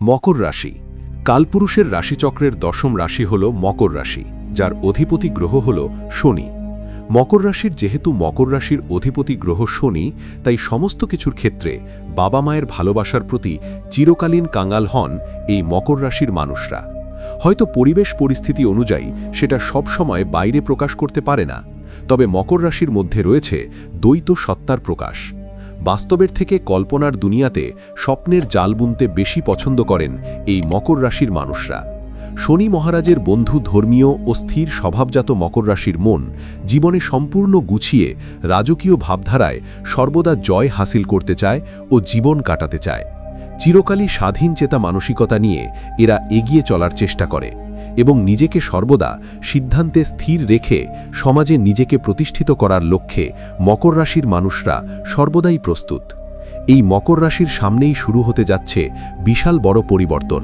মকর রাশি। কালপুরুষের রাশিচক্রের দশম রাশি হল মকর রাশি, যার অধিপতি গ্রহ হল শনি। মকর রাশির যেহেতু মকর রাশির অধিপতি গ্রহ শনি, তাই সমস্ত কিছুর ক্ষেত্রে বাবা মায়ের ভালোবাসার প্রতি চিরকালীন কাঙ্গাল হন এই মকর রাশির মানুষরা। হয়তো পরিবেশ পরিস্থিতি অনুযায়ী সেটা সব সময় বাইরে প্রকাশ করতে পারে না, তবে মকর রাশির মধ্যে রয়েছে দ্বৈত সত্তার প্রকাশ। বাস্তবের থেকে কল্পনার দুনিয়াতে স্বপ্নের জাল বুনতে বেশি পছন্দ করেন এই মকর রাশির মানুষরা। শনি মহারাজের বন্ধু ধর্মীয় ও স্থির স্বভাবজাত মকর রাশির মন জীবনে সম্পূর্ণ গুছিয়ে রাজকীয় ভাবধারায় সর্বদা জয় হাসিল করতে চায় ও জীবন কাটাতে চায়। চিরকালই স্বাধীন চেতা মানসিকতা নিয়ে এরা এগিয়ে চলার চেষ্টা করে। এবং নিজেকে সর্বদা সিদ্ধান্তে স্থির রেখে সমাজে নিজেকে প্রতিষ্ঠিত করার লক্ষ্যে মকর রাশির মানুষরা সর্বদাই প্রস্তুত। এই মকর রাশির সামনেই শুরু হতে যাচ্ছে বিশাল বড় পরিবর্তন।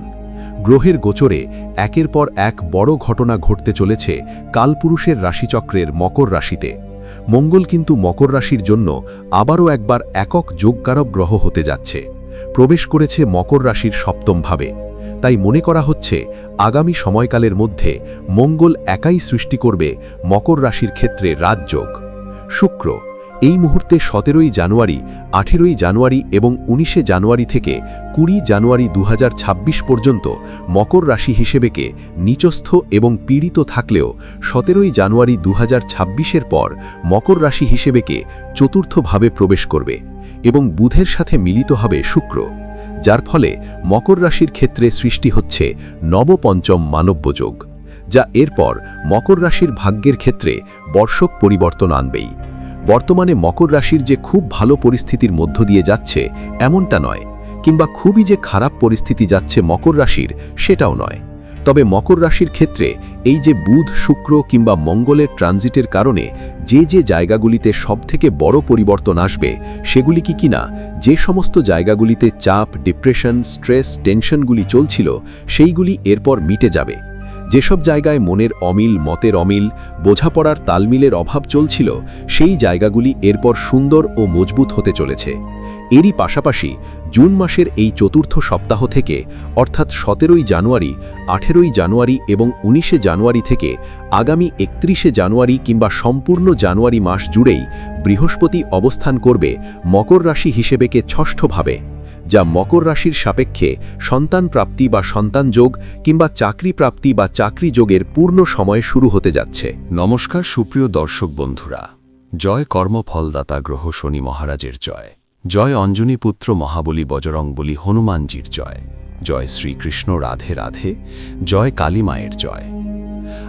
গ্রহের গোচরে একের পর এক বড় ঘটনা ঘটতে চলেছে কালপুরুষের রাশিচক্রের মকর রাশিতে। মঙ্গল কিন্তু মকর রাশির জন্য আবারও একবার একক যোগকারক গ্রহ হতে যাচ্ছে। প্রবেশ করেছে মকর রাশির সপ্তম ভাবে। তাই মনে করা হচ্ছে, আগামী সময়কালের মধ্যে মঙ্গল একাই সৃষ্টি করবে মকর রাশির ক্ষেত্রে রাজযোগ শুক্র, এই মুহূর্তে সতেরোই জানুয়ারি, আঠেরোই জানুয়ারি এবং উনিশে জানুয়ারি থেকে কুড়ি জানুয়ারি দুহাজার ছাব্বিশ পর্যন্ত মকর রাশি হিসেবেকে নিচস্থ এবং পীড়িত থাকলেও সতেরোই জানুয়ারি দু এর পর মকর রাশি হিসেবেকে চতুর্থভাবে প্রবেশ করবে এবং বুধের সাথে মিলিত হবে শুক্র। যার ফলে মকর রাশির ক্ষেত্রে সৃষ্টি হচ্ছে নবপঞ্চম মানব্যযোগ, যা এরপর মকর রাশির ভাগ্যের ক্ষেত্রে বর্ষক পরিবর্তন আনবেই। বর্তমানে মকর রাশির যে খুব ভালো পরিস্থিতির মধ্য দিয়ে যাচ্ছে এমনটা নয়, কিংবা খুবই যে খারাপ পরিস্থিতি যাচ্ছে মকর রাশির সেটাও নয়। তবে মকর রাশির ক্ষেত্রে এই যে বুধ, শুক্র কিংবা মঙ্গলের ট্রানজিটের কারণে যে যে জায়গাগুলিতে সবথেকে বড় পরিবর্তন আসবে, সেগুলি কি কিনা, যে সমস্ত জায়গাগুলিতে চাপ, ডিপ্রেশন, স্ট্রেস, টেনশনগুলি চলছিল, সেইগুলি এরপর মিটে যাবে। যেসব জায়গায় মনের অমিল, মতের অমিল, বোঝাপড়ার তালমিলের অভাব চলছিল, সেই জায়গাগুলি এরপর সুন্দর ও মজবুত হতে চলেছে। এরই পাশাপাশি জুন মাসের এই চতুর্থ সপ্তাহ থেকে, অর্থাৎ সতেরোই জানুয়ারি, আঠেরোই জানুয়ারি এবং উনিশে জানুয়ারি থেকে আগামী একত্রিশে জানুয়ারি কিংবা সম্পূর্ণ জানুয়ারি মাস জুড়েই বৃহস্পতি অবস্থান করবে মকর রাশি হিসেবেকে ষষ্ঠভাবে, যা মকর রাশির সাপেক্ষে সন্তান প্রাপ্তি বা সন্তান যোগ কিংবা চাকরি প্রাপ্তি বা চাকরি যোগের পূর্ণ সময় শুরু হতে যাচ্ছে। নমস্কার সুপ্রিয় দর্শক বন্ধুরা, জয় কর্মফলদাতা গ্রহ শনি মহারাজের জয়। জয় অঞ্জনী পুত্র মহাবলী বজরংবলী হনুমানজির জয়। জয় শ্রীকৃষ্ণ রাধে রাধে, জয় কালী মায়ের জয়।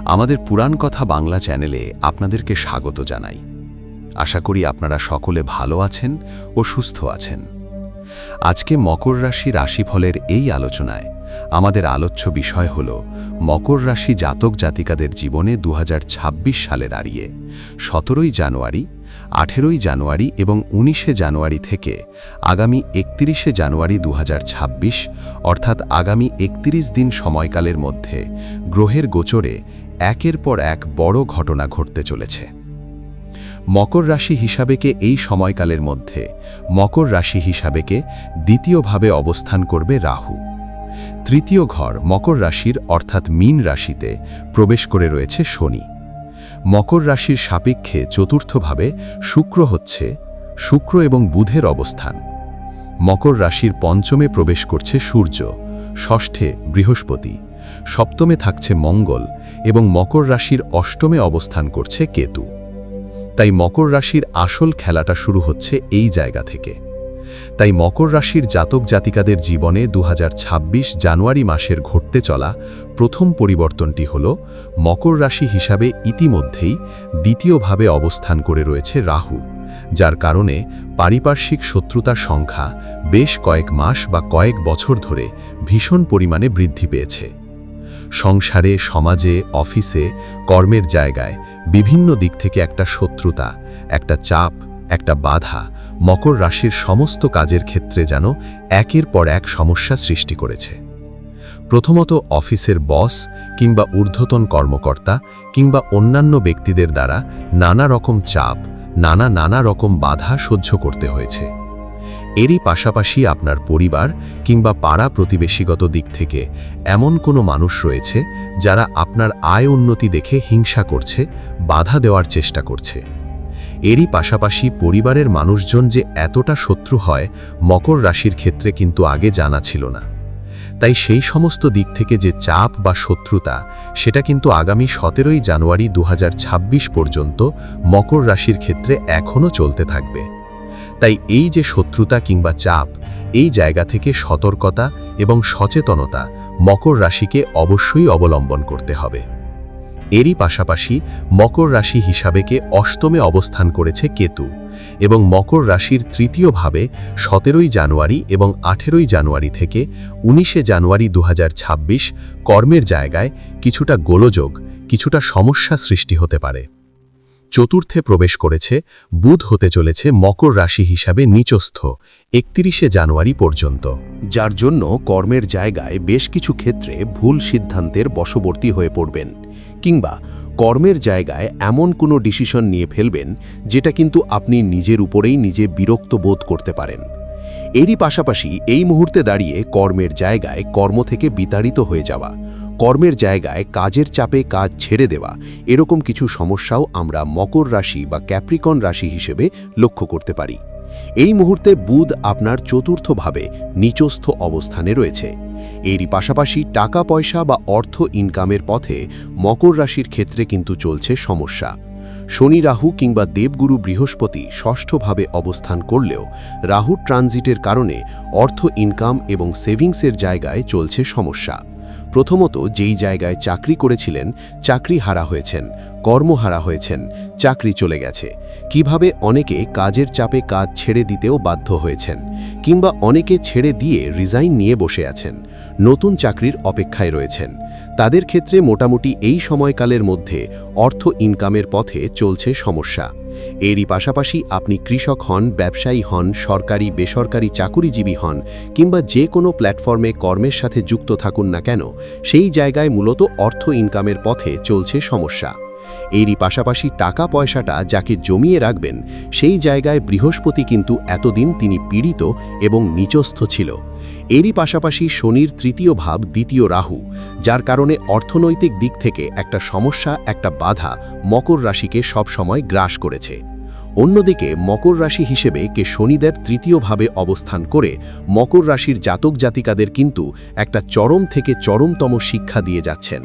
আমাদের পুরাণ কথা বাংলা চ্যানেলে আপনাদেরকে স্বাগত জানাই। আশা করি আপনারা সকলে ভালো আছেন ও সুস্থ আছেন। আজকে মকর রাশি রাশিফলের এই আলোচনায় আমাদের আলোচ্য বিষয় হল মকর রাশি জাতক জাতিকাদের জীবনে দু সালে দাঁড়িয়ে সতেরোই জানুয়ারি আঠেরোই জানুয়ারি এবং উনিশে জানুয়ারি থেকে আগামী একত্রিশে জানুয়ারি দু হাজার ছাব্বিশ, অর্থাৎ আগামী একত্রিশ দিন সময়কালের মধ্যে গ্রহের গোচরে একের পর এক বড় ঘটনা ঘটতে চলেছে। মকর রাশি হিসাবেকে এই সময়কালের মধ্যে মকর রাশি হিসাবেকে দ্বিতীয়ভাবে অবস্থান করবে রাহু। তৃতীয় ঘর মকর রাশির, অর্থাৎ মীন রাশিতে প্রবেশ করে রয়েছে শনি। মকর রাশির সাপেক্ষে চতুর্থভাবে শুক্র হচ্ছে শুক্র এবং বুধের অবস্থান। মকর রাশির পঞ্চমে প্রবেশ করছে সূর্য, ষষ্ঠে বৃহস্পতি, সপ্তমে থাকছে মঙ্গল এবং মকর রাশির অষ্টমে অবস্থান করছে কেতু। তাই মকর রাশির আসল খেলাটা শুরু হচ্ছে এই জায়গা থেকে। তাই মকর রাশির জাতক জাতিকাদের জীবনে দু হাজার ছাব্বিশ জানুয়ারি মাসের ঘটতে চলা প্রথম পরিবর্তনটি হল, মকর রাশি হিসাবে ইতিমধ্যেই দ্বিতীয়ভাবে অবস্থান করে রয়েছে রাহু, যার কারণে পারিপার্শ্বিক শত্রুতার সংখ্যা বেশ কয়েক মাস বা কয়েক বছর ধরে ভীষণ পরিমাণে বৃদ্ধি পেয়েছে। সংসারে, সমাজে, অফিসে, কর্মের জায়গায় বিভিন্ন দিক থেকে একটা শত্রুতা, একটা চাপ, একটা বাধা মকর রাশির সমস্ত কাজের ক্ষেত্রে যেন একের পর এক সমস্যা সৃষ্টি করেছে। প্রথমত অফিসের বস কিংবা ঊর্ধ্বতন কর্মকর্তা কিংবা অন্যান্য ব্যক্তিদের দ্বারা নানা রকম চাপ, নানা নানা রকম বাধা সহ্য করতে হয়েছে। এরই পাশাপাশি আপনার পরিবার কিংবা পাড়া প্রতিবেশীগত দিক থেকে এমন কোনো মানুষ রয়েছে যারা আপনার আয় উন্নতি দেখে হিংসা করছে, বাধা দেওয়ার চেষ্টা করছে। এরই পাশাপাশি পরিবারের মানুষজন যে এতটা শত্রু হয়, মকর রাশির ক্ষেত্রে কিন্তু আগে জানা ছিল না। তাই সেই সমস্ত দিক থেকে যে চাপ বা শত্রুতা, সেটা কিন্তু আগামী সতেরোই জানুয়ারি দু হাজার ছাব্বিশ পর্যন্ত মকর রাশির ক্ষেত্রে এখনও চলতে থাকবে। তাই এই যে শত্রুতা কিংবা চাপ, এই জায়গা থেকে সতর্কতা এবং সচেতনতা মকর রাশিকে অবশ্যই অবলম্বন করতে হবে। এরই পাশাপাশি মকর রাশি হিসাবেকে অষ্টমে অবস্থান করেছে কেতু এবং মকর রাশির তৃতীয় ভাবে সতেরোই জানুয়ারি এবং আঠেরোই জানুয়ারি থেকে উনিশে জানুয়ারি দু হাজার ছাব্বিশ কর্মের জায়গায় কিছুটা গোলযোগ, কিছুটা সমস্যা সৃষ্টি হতে পারে। চতুর্থে প্রবেশ করেছে, বুধ হতে চলেছে মকর রাশি হিসাবে নিচস্থ, একত্রিশে জানুয়ারি পর্যন্ত। যার জন্য কর্মের জায়গায় বেশ কিছু ক্ষেত্রে ভুল সিদ্ধান্তের বশবর্তী হয়ে পড়বেন। কিংবা কর্মের জায়গায় এমন কোনো ডিসিশন নিয়ে ফেলবেন যেটা কিন্তু আপনি নিজের উপরেই নিজে বিরক্ত বোধ করতে পারেন। এরই পাশাপাশি এই মুহূর্তে দাঁড়িয়ে কর্মের জায়গায় কর্ম থেকে বিতাড়িত হয়ে যাওয়া, কর্মের জায়গায় কাজের চাপে কাজ ছেড়ে দেওয়া, এরকম কিছু সমস্যাও আমরা মকর রাশি বা ক্যাপ্রিকন রাশি হিসেবে লক্ষ্য করতে পারি। এই মুহূর্তে বুধ আপনার চতুর্থভাবে নিচস্থ অবস্থানে রয়েছে। এরই পাশাপাশি টাকা, পয়সা বা অর্থ ইনকামের পথে মকর রাশির ক্ষেত্রে কিন্তু চলছে সমস্যা। শনি রাহু কিংবা দেবগুরু বৃহস্পতি ষষ্ঠভাবে অবস্থান করলেও রাহুর ট্রানজিটের কারণে অর্থ ইনকাম এবং সেভিংসের জায়গায় চলছে সমস্যা। প্রথমত যেই জায়গায় চাকরি করেছিলেন, চাকরি হারা হয়েছেন কর্মহারা হয়েছেন, চাকরি চলে গেছে। কীভাবে অনেকে কাজের চাপে কাজ ছেড়ে দিতেও বাধ্য হয়েছেন, কিংবা অনেকে ছেড়ে দিয়ে রিজাইন নিয়ে বসে আছেন, নতুন চাকরির অপেক্ষায় রয়েছেন। তাদের ক্ষেত্রে মোটামুটি এই সময়কালের মধ্যে অর্থ ইনকামের পথে চলছে সমস্যা। এরই পাশাপাশি আপনি কৃষক হন, ব্যবসায়ী হন, সরকারি, বেসরকারি চাকুরিজীবী হন, কিংবা যে কোনো প্ল্যাটফর্মে কর্মের সাথে যুক্ত থাকুন না কেন, সেই জায়গায় মূলত অর্থ ইনকামের পথে চলছে সমস্যা। এরই পাশাপাশি টাকা পয়সাটা যাকে জমিয়ে রাখবেন, সেই জায়গায় বৃহস্পতি কিন্তু এতদিন তিনি পীড়িত এবং নিচস্থ ছিল। এরই পাশাপাশি শনির তৃতীয় ভাব দ্বিতীয় রাহু, যার কারণে অর্থনৈতিক দিক থেকে একটা সমস্যা, একটা বাধা মকর রাশিকে সবসময় গ্রাস করেছে। অন্যদিকে মকর রাশি হিসেবে কে শনিদের তৃতীয়ভাবে অবস্থান করে মকর রাশির জাতক জাতিকাদের কিন্তু একটা চরম থেকে চরমতম শিক্ষা দিয়ে যাচ্ছেন।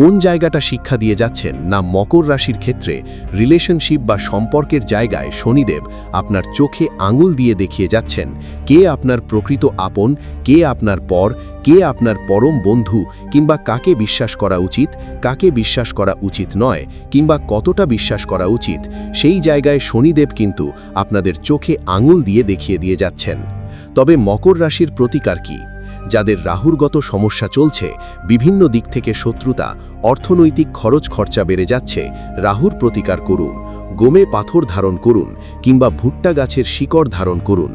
কোন জায়গাটা শিক্ষা দিয়ে যাচ্ছেন না মকর রাশির ক্ষেত্রে রিলেশনশিপ বা সম্পর্কের জায়গায় শনিদেব আপনার চোখে আঙুল দিয়ে দেখিয়ে যাচ্ছেন। কে আপনার প্রকৃত আপন, কে আপনার পর, কে আপনার পরম বন্ধু কিংবা কাকে বিশ্বাস করা উচিত, কাকে বিশ্বাস করা উচিত নয় কিংবা কতটা বিশ্বাস করা উচিত, সেই জায়গায় শনিদেব কিন্তু আপনাদের চোখে আঙুল দিয়ে দেখিয়ে দিয়ে যাচ্ছেন। তবে মকর রাশির প্রতিকার কী? যাদের রাহুরগত সমস্যা চলছে, বিভিন্ন দিক থেকে শত্রুতা, অর্থনৈতিক খরচ খরচা বেড়ে যাচ্ছে, রাহুর প্রতিকার করুন, গোমে পাথর ধারণ করুন, কিংবা ভুট্টা গাছের শিকড় ধারণ করুন।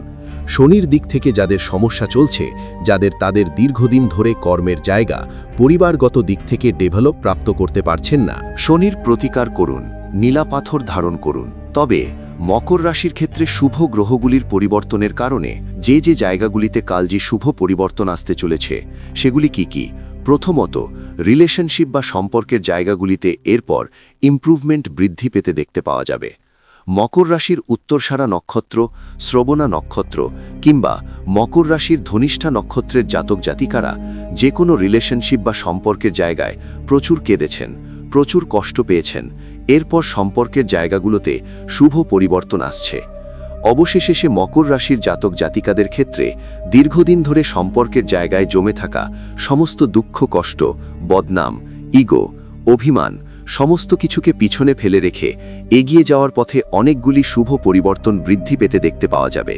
শনির দিক থেকে যাদের সমস্যা চলছে, যাদের তাদের দীর্ঘদিন ধরে কর্মের জায়গা, পরিবারগত দিক থেকে ডেভেলপ প্রাপ্ত করতে পারছেন না। শনির প্রতিকার করুন, নীলা পাথর ধারণ করুন, তবে মকর রাশির ক্ষেত্রে শুভ গ্রহগুলির পরিবর্তনের কারণে যে যে জায়গাগুলিতে কাল যে শুভ পরিবর্তন আসতে চলেছে, সেগুলি কি কি? প্রথমত রিলেশনশিপ বা সম্পর্কের জায়গাগুলিতে এরপর ইমপ্রুভমেন্ট বৃদ্ধি পেতে দেখতে পাওয়া যাবে। মকর রাশির উত্তরসারা নক্ষত্র, শ্রবণা নক্ষত্র কিংবা মকর রাশির ধনিষ্ঠা নক্ষত্রের জাতক জাতিকারা যে কোনো রিলেশনশিপ বা সম্পর্কের জায়গায় প্রচুর কেঁদেছেন, প্রচুর কষ্ট পেয়েছেন এরপর সম্পর্কের জায়গাগুলোতে শুভ পরিবর্তন আসছে। অবশেষে সে মকর রাশির জাতক জাতিকাদের ক্ষেত্রে দীর্ঘদিন ধরে সম্পর্কের জায়গায় জমে থাকা সমস্ত দুঃখ, কষ্ট, বদনাম, ইগো, অভিমান সমস্ত কিছুকে পিছনে ফেলে রেখে এগিয়ে যাওয়ার পথে অনেকগুলি শুভ পরিবর্তন বৃদ্ধি পেতে দেখতে পাওয়া যাবে।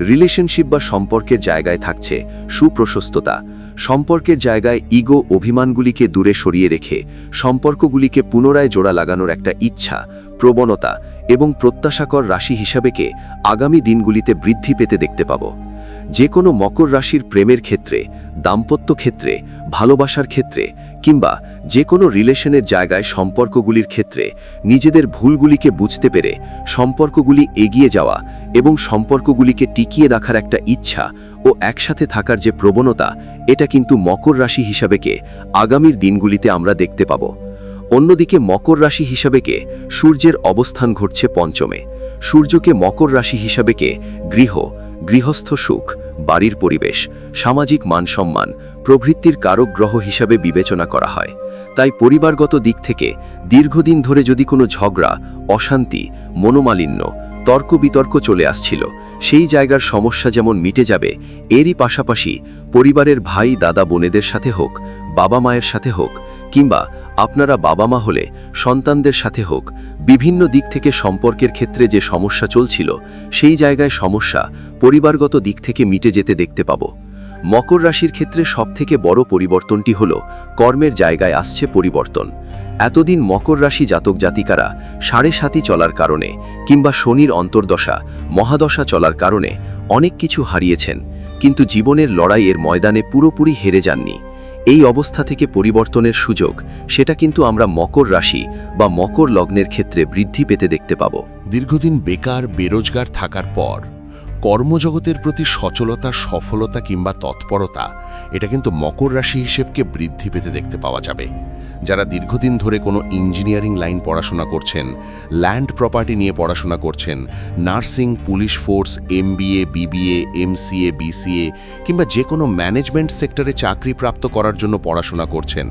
রিলেশনশিপ বা সম্পর্কের জায়গায় থাকছে সুপ্রশস্ততা সম্পর্কের জায়গায় ইগো অভিমানগুলিকে দূরে সরিয়ে রেখে সম্পর্কগুলিকে পুনরায় জোড়া লাগানোর একটা ইচ্ছা, প্রবণতা এবং প্রত্যাশাকর রাশি হিসাবেকে আগামী দিনগুলিতে বৃদ্ধি পেতে দেখতে পাব। যে কোনো মকর রাশির প্রেমের ক্ষেত্রে, দাম্পত্য ক্ষেত্রে, ভালোবাসার ক্ষেত্রে কিংবা যে কোনো রিলেশনের জায়গায় সম্পর্কগুলির ক্ষেত্রে নিজেদের ভুলগুলিকে বুঝতে পেরে সম্পর্কগুলি এগিয়ে যাওয়া এবং সম্পর্কগুলিকে টিকিয়ে রাখার একটা ইচ্ছা ও একসাথে থাকার যে প্রবণতা, এটা কিন্তু মকর রাশি হিসাবেকে আগামীর দিনগুলিতে আমরা দেখতে পাব। অন্যদিকে মকর রাশি হিসাবেকে সূর্যের অবস্থান ঘটছে পঞ্চমে। সূর্যকে মকর রাশি হিসাবেকে গৃহ, গৃহস্থ সুখ, বাড়ির পরিবেশ, সামাজিক মানসম্মান প্রভৃতির কারক গ্রহ হিসাবে বিবেচনা করা হয়। তাই পরিবারগত দিক থেকে দীর্ঘদিন ধরে যদি কোনো ঝগড়া, অশান্তি, মনোমালিন্য তর্ক বিতর্ক চলে আসছিল। সেই জায়গার সমস্যা যেমন মিটে যাবে, এরই পাশাপাশি পরিবারের ভাই, দাদা, বোনেদের সাথে হোক, বাবা মায়ের সাথে হোক, কিংবা আপনারা বাবা মা হলে সন্তানদের সাথে হোক, বিভিন্ন দিক থেকে সম্পর্কের ক্ষেত্রে যে সমস্যা চলছিল, সেই জায়গায় সমস্যা পরিবারগত দিক থেকে মিটে যেতে দেখতে পাব। মকর রাশির ক্ষেত্রে সবথেকে বড় পরিবর্তনটি হল, কর্মের জায়গায় আসছে পরিবর্তন। এতদিন মকর রাশি জাতক জাতিকারা সাড়ে সাতি চলার কারণে কিংবা শনির অন্তর্দশা, মহাদশা চলার কারণে অনেক কিছু হারিয়েছেন, কিন্তু জীবনের লড়াইয়ের ময়দানে পুরোপুরি হেরে যাননি। এই অবস্থা থেকে পরিবর্তনের সুযোগ, সেটা কিন্তু আমরা মকর রাশি বা মকর লগ্নের ক্ষেত্রে বৃদ্ধি পেতে দেখতে পাব। দীর্ঘদিন বেকার, বেরোজগার থাকার পর, কর্মজগতের প্রতি সচলতা, সফলতা কিংবা তৎপরতা এটা কিন্তু মকর রাশি হিসেবকে বৃদ্ধি পেতে দেখতে পাওয়া যাবে। যারা দীর্ঘদিন ধরে কোনো ইঞ্জিনিয়ারিং লাইন পড়াশোনা করছেন, ল্যান্ড প্রপার্টি নিয়ে পড়াশোনা করছেন, nursing, police force, MBA, BBA, MCA, BCA কিংবা যে কোনো ম্যানেজমেন্ট সেক্টরে চাকরি প্রাপ্ত করার জন্য পড়াশোনা করছেন,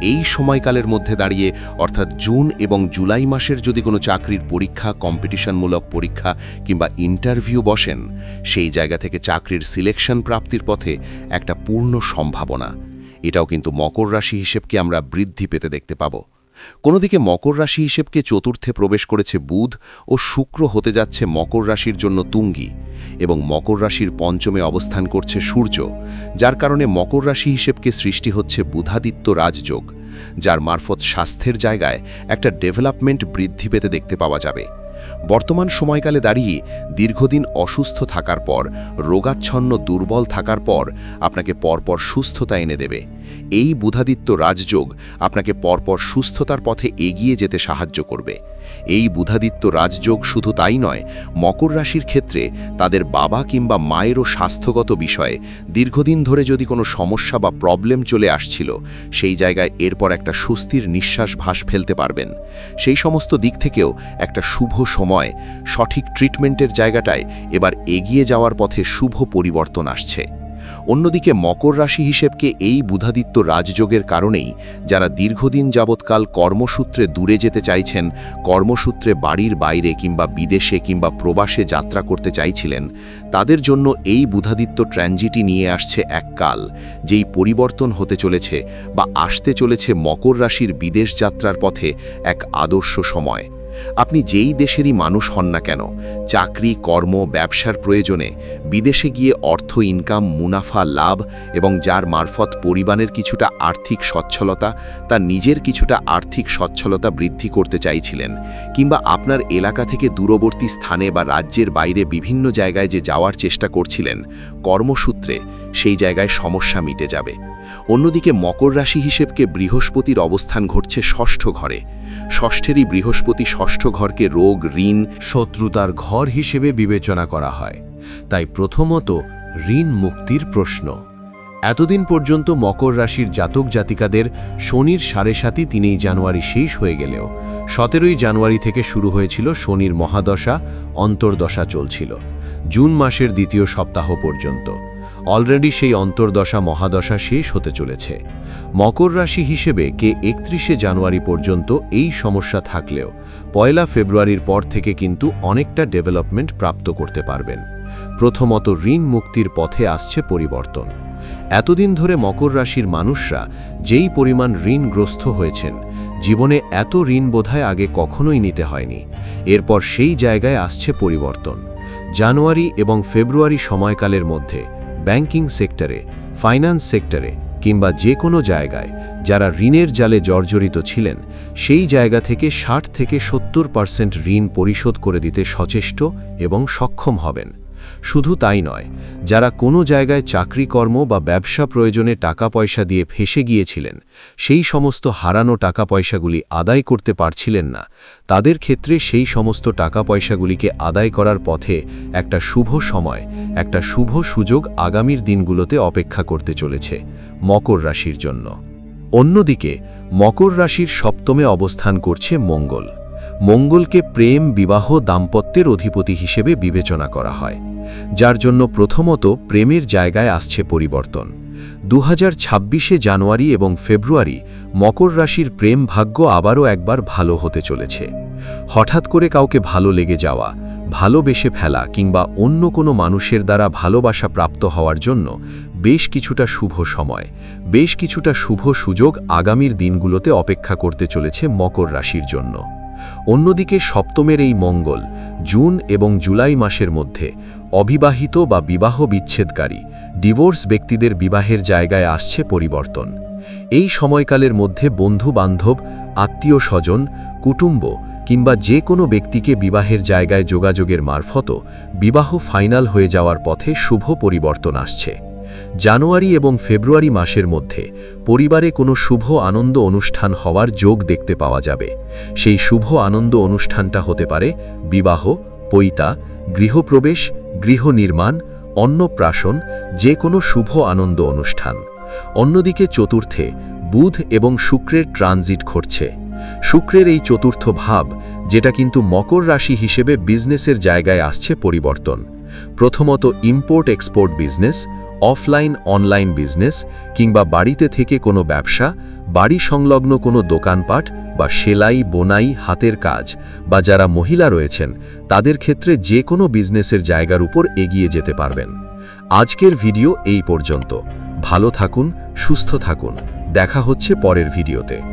এই সময়কালের মধ্যে দাঁড়িয়ে অর্থাৎ জুন এবং জুলাই মাসের যদি কোনো চাকরির পরীক্ষা, কম্পিটিশনমূলক পরীক্ষা কিংবা ইন্টারভিউ বসেন, সেই জায়গা থেকে চাকরির সিলেকশন প্রাপ্তির পথে একটা পূর্ণ সম্ভাবনা। এটাও কিন্তু মকর রাশি হিসেবকে আমরা বৃদ্ধি পেতে দেখতে পাব। কোনোদিকে মকর রাশি হিসেবকে চতুর্থে প্রবেশ করেছে বুধ ও শুক্র হতে যাচ্ছে মকর রাশির জন্য তুঙ্গি এবং মকর রাশির পঞ্চমে অবস্থান করছে সূর্য, যার কারণে মকর রাশি হিসেবকে সৃষ্টি হচ্ছে বুধাদিত্য রাজযোগ, যার মারফত স্বাস্থ্যের জায়গায় একটা ডেভেলপমেন্ট বৃদ্ধি পেতে দেখতে পাওয়া যাবে। বর্তমান সময়কালে দাঁড়িয়ে দীর্ঘদিন অসুস্থ থাকার পর, রোগাচ্ছন্ন দুর্বল থাকার পর আপনাকে পরপর সুস্থতা এনে দেবে। এই বুধাদিত্য রাজযোগ আপনাকে পরপর সুস্থতার পথে এগিয়ে যেতে সাহায্য করবে। এই বুধাদিত্য রাজযোগ শুধু তাই নয়, মকর রাশির ক্ষেত্রে তাদের বাবা কিংবা মায়েরও স্বাস্থ্যগত বিষয়ে দীর্ঘদিন ধরে যদি কোনো সমস্যা বা প্রবলেম চলে আসছিল, সেই জায়গায় এরপর একটা সুস্থির নিঃশ্বাস ভাস ফেলতে পারবেন। সেই সমস্ত দিক থেকেও একটা শুভ সময় সঠিক ট্রিটমেন্টের জায়গাটায় এবার এগিয়ে যাওয়ার পথে শুভ পরিবর্তন আসছে। অন্যদিকে মকর রাশি হিসেবকে এই বুধাদিত্য রাজযোগের কারণেই যারা দীর্ঘদিন যাবৎকাল কর্মসূত্রে দূরে যেতে চাইছেন, কর্মসূত্রে বাড়ির বাইরে কিংবা বিদেশে কিংবা প্রবাসে যাত্রা করতে চাইছিলেন, তাদের জন্য এই বুধাদিত্য ট্র্যানজিটি নিয়ে আসছে এক কাল যেই পরিবর্তন হতে চলেছে বা আসতে চলেছে মকর রাশির বিদেশ যাত্রার পথে এক আদর্শ সময়। আপনি যেই দেশেরই মানুষ হন না কেন, চাকরি, কর্ম, ব্যবসার প্রয়োজনে বিদেশে গিয়ে অর্থ ইনকাম মুনাফা, লাভ এবং যার মারফত পরিবারের কিছুটা আর্থিক সচ্ছলতা, তার নিজের কিছুটা আর্থিক সচ্ছলতা বৃদ্ধি করতে চাইছিলেন কিংবা আপনার এলাকা থেকে দূরবর্তী স্থানে বা রাজ্যের বাইরে বিভিন্ন জায়গায় যে যাওয়ার চেষ্টা করছিলেন, কর্মসূত্রে সেই জায়গায় সমস্যা মিটে যাবে। অন্যদিকে মকর রাশি হিসেবকে বৃহস্পতির অবস্থান ঘটছে ষষ্ঠ ঘরে। ষষ্ঠেরই বৃহস্পতি ষষ্ঠ ঘরকে রোগ, ঋণ, শত্রুতার ঘর হিসেবে বিবেচনা করা হয়। তাই প্রথমত ঋণ মুক্তির প্রশ্ন। এতদিন পর্যন্ত মকর রাশির জাতক জাতিকাদের শনির সাড়ে সাতই তিনই জানুয়ারি শেষ হয়ে গেলেও, সতেরোই জানুয়ারি থেকে শুরু হয়েছিল শনির মহাদশা, অন্তর্দশা চলছিল। জুন মাসের দ্বিতীয় সপ্তাহ পর্যন্ত। অলরেডি সেই অন্তর্দশা মহাদশা শেষ হতে চলেছে। মকর রাশি হিসেবে কে একত্রিশে জানুয়ারি পর্যন্ত এই সমস্যা থাকলেও পয়লা ফেব্রুয়ারির পর থেকে কিন্তু অনেকটা ডেভেলপমেন্ট প্রাপ্ত করতে পারবেন। প্রথমত ঋণ মুক্তির পথে আসছে পরিবর্তন। এতদিন ধরে মকর রাশির মানুষরা যেই পরিমাণ ঋণগ্রস্ত হয়েছেন, জীবনে এত ঋণ বোধহয় আগে কখনোই নিতে হয়নি। এরপর সেই জায়গায় আসছে পরিবর্তন। জানুয়ারি এবং ফেব্রুয়ারি সময়কালের মধ্যে ব্যাংকিং সেক্টরে, ফাইন্যান্স সেক্টরে কিংবা যে কোনো জায়গায় যারা ঋণের জালে জর্জরিত ছিলেন, সেই জায়গা থেকে ষাট থেকে সত্তর পার্সেন্ট ঋণ পরিশোধ করে দিতে সচেষ্ট এবং সক্ষম হবেন। শুধু তাই নয়, যারা কোনো জায়গায় চাকরিকর্ম বা ব্যবসা প্রয়োজনে টাকা পয়সা দিয়ে ফেসে গিয়েছিলেন, সেই সমস্ত হারানো টাকা পয়সাগুলি আদায় করতে পারছিলেন না। তাদের ক্ষেত্রে সেই সমস্ত টাকা পয়সাগুলিকে আদায় করার পথে একটা শুভ সময়, একটা শুভ সুযোগ আগামীর দিনগুলোতে অপেক্ষা করতে চলেছে মকর রাশির জন্য। অন্যদিকে, মকর রাশির সপ্তমে অবস্থান করছে মঙ্গল। মঙ্গলকে প্রেম, বিবাহ, দাম্পত্যের অধিপতি হিসেবে বিবেচনা করা হয়। যার জন্য প্রথমত প্রেমের জায়গায় আসছে পরিবর্তন। দু হাজার জানুয়ারি এবং ফেব্রুয়ারি মকর রাশির প্রেম ভাগ্য আবারও একবার ভালো হতে চলেছে। হঠাৎ করে কাউকে ভালো লেগে যাওয়া ভালোবেসে ফেলা কিংবা অন্য কোনো মানুষের দ্বারা ভালোবাসা প্রাপ্ত হওয়ার জন্য বেশ কিছুটা শুভ সময়, বেশ কিছুটা শুভ সুযোগ আগামীর দিনগুলোতে অপেক্ষা করতে চলেছে মকর রাশির জন্য। অন্যদিকে সপ্তমের এই মঙ্গল জুন এবং জুলাই মাসের মধ্যে অবিবাহিত বা বিবাহ বিচ্ছেদকারী, ডিভোর্স ব্যক্তিদের বিবাহের জায়গায় আসছে পরিবর্তন। এই সময়কালের মধ্যে বন্ধু বান্ধব আত্মীয় স্বজন কুটুম্ব কিংবা যে কোনো ব্যক্তিকে বিবাহের জায়গায় যোগাযোগের মারফতও বিবাহ ফাইনাল হয়ে যাওয়ার পথে শুভ পরিবর্তন আসছে। জানুয়ারি এবং ফেব্রুয়ারি মাসের মধ্যে পরিবারে কোনো শুভ আনন্দ অনুষ্ঠান হওয়ার যোগ দেখতে পাওয়া যাবে। সেই শুভ আনন্দ অনুষ্ঠানটা হতে পারে বিবাহ, পৈতা গৃহপ্রবেশ গৃহ নির্মাণ অন্নপ্রাশন যে কোনো শুভ আনন্দ অনুষ্ঠান। অন্যদিকে চতুর্থে বুধ এবং শুক্রের ট্রানজিট ঘটছে। শুক্রের এই চতুর্থ ভাব, যেটা কিন্তু মকর রাশি হিসেবে বিজনেসের জায়গায় আসছে পরিবর্তন। প্রথমত import export business offline online business কিংবা বাড়িতে থেকে কোনো ব্যবসা বাড়ি সংলগ্ন কোনো দোকানপাট বা সেলাই, বোনাই, হাতের কাজ বা যারা মহিলা রয়েছেন, তাদের ক্ষেত্রে যে কোনো বিজনেসের জায়গার উপর এগিয়ে যেতে পারবেন। আজকের ভিডিও এই পর্যন্ত। ভালো থাকুন, সুস্থ থাকুন। দেখা হচ্ছে পরের ভিডিওতে।